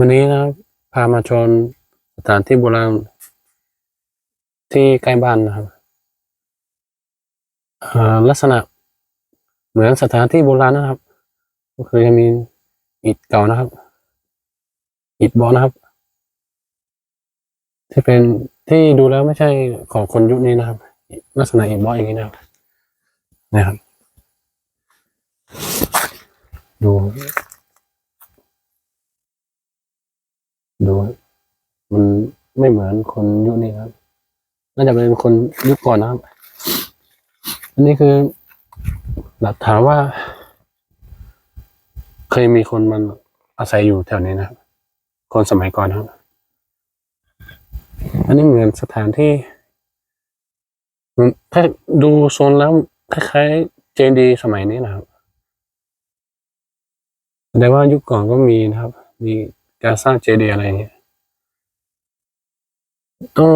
วันนี้นะครับพามาชมสถานที่โบราณที่ใกล้บ้านนะครับลักษณะเหมือนสถานที่โบราณนะครับ ก็คือจะมีอิฐเก่านะครับ อิฐบอนะครับ ที่เป็นที่ดูแล้วไม่ใช่ของคนยุคนี้นะครับ ลักษณะอิฐบออย่างนี้นะครับนะครับดู ดูมันไม่เหมือนคนยุคนี้ครับ น่าจะเป็นคนยุคก่อนนะครับ อันนี้คือหลักฐานว่า เคยมีคนมันอาศัยอยู่แถวนี้นะครับ คนสมัยก่อนครับ อันนี้เหมือนสถานที่ถ้าดูโซนแล้วคล้ายๆเจดีสมัยนี้นะครับแต่ว่ายุคก่อนก็มีนะครับ มี การสร้างเจดีย์อะไรเงี้ยต้อง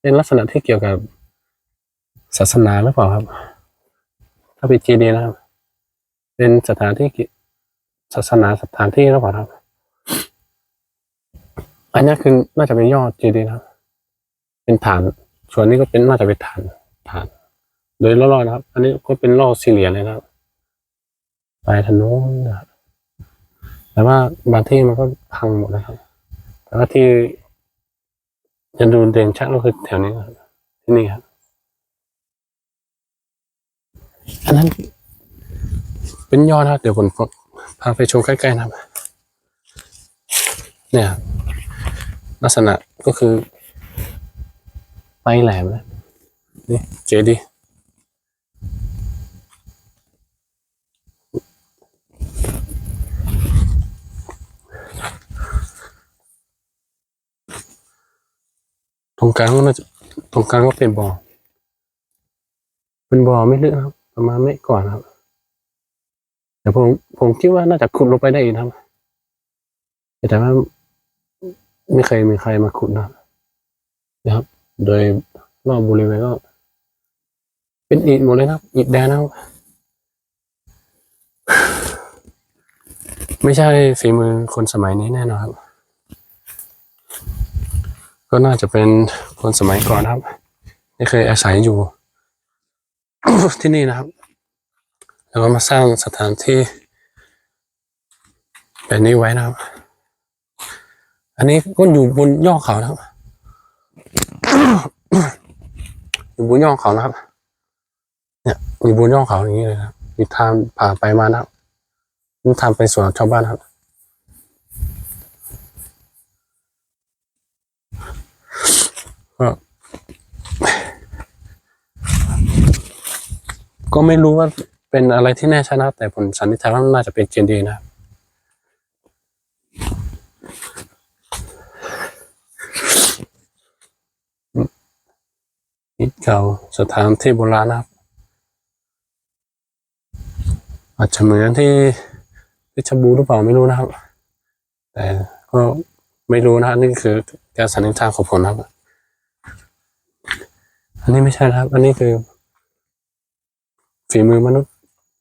เป็นลักษณะที่เกี่ยวกับศาสนาหรือเปล่าครับ ถ้าเป็นเจดีย์นะครับ เป็นสถานที่ศาสนาสถานที่หรือเปล่าครับ อันนี้คือน่าจะเป็นยอดเจดีย์นะครับ เป็นฐาน ส่วนนี้ก็เป็นน่าจะเป็นฐานฐาน โดยรอบๆนะครับ อันนี้ก็เป็นรอบสี่เหลี่ยมเลยนะครับ ไปทางโน้นนะครับ แต่ว่าบางที่มันก็พังหมดนะครับ แต่ว่าที่จะดูเด่นชัดก็คือแถวนี้ครับที่นี่ครับ อันนั้นเป็นยอดนะครับเดี๋ยวผมพาไปโชว์ใกล้ๆนะครับเนี่ยครับลักษณะก็คือไปลายแหลมนะนี่เจดีย์ รงกลางน่าจะตรงกลางก็เป็นบ่อ เป็นบ่อไม่ลึกครับ ประมาณไม่ก่อนครับ แต่ผมผมคิดว่าน่าจะขุดลงไปได้อีกนครับ แต่ว่าไม่เคยมีใครมาขุดนะนะครับ โดยรอบบริเวณก็ เป็นอิฐหมดเลยนะครับอิฐแดงนะครับ ไม่ใช่ฝีมือคนสมัยนี้แน่นอนครับ ก็น่าจะเป็นคนสมัยก่อนครับที่เคยอาศัยอยู่ ที่นี่นะครับ แล้วก็มาสร้างสถานที่แบบนี้ไว้นะครับ อันนี้ก็อยู่บนยอดเขานะครับ อยู่บนยอดเขานะครับ เนี่ยอยู่บนยอดเขาอย่างนี้เลยครับมีทางผ่านไปมานะครับนี่ทางไปสวนชาวบ้านครับ ก็ก็ไม่รู้ว่าเป็นอะไรที่แน่ชัดนะแต่ผมสันนิษฐานว่าน่าจะเป็นเจดียนะครับอิฐเก่าสถานที่โบราณนะครับ อาจจะเหมือนที่เพชบูหรือเปล่าไม่รู้นะครับ แต่ก็ไม่รู้นะนี่คือการสันนิษฐานของผมนะครับ อันนี้ไม่ใช่นะครับ อันนี้คือฝีมือมนุษย์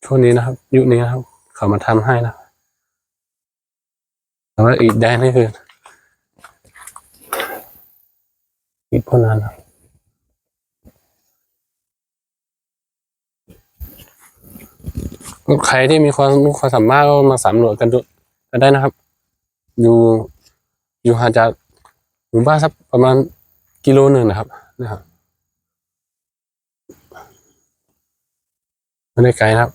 ช่วงนี้นะครับ ยุคนี้นะครับ เขามาทำให้นะแต่ว่าอิฐแดงนี่คืออิฐพวกนั้นนะครับใครที่มีความรู้ความสามารถก็มาสำรวจกันดูกันได้นะครับ อยู่อยู่ห่างจากหมู่บ้านสักประมาณกิโลหนึ่งนะครับนะครับ ไม่ได้ไกลครับ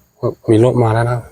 มีรถมาแล้วนะครับ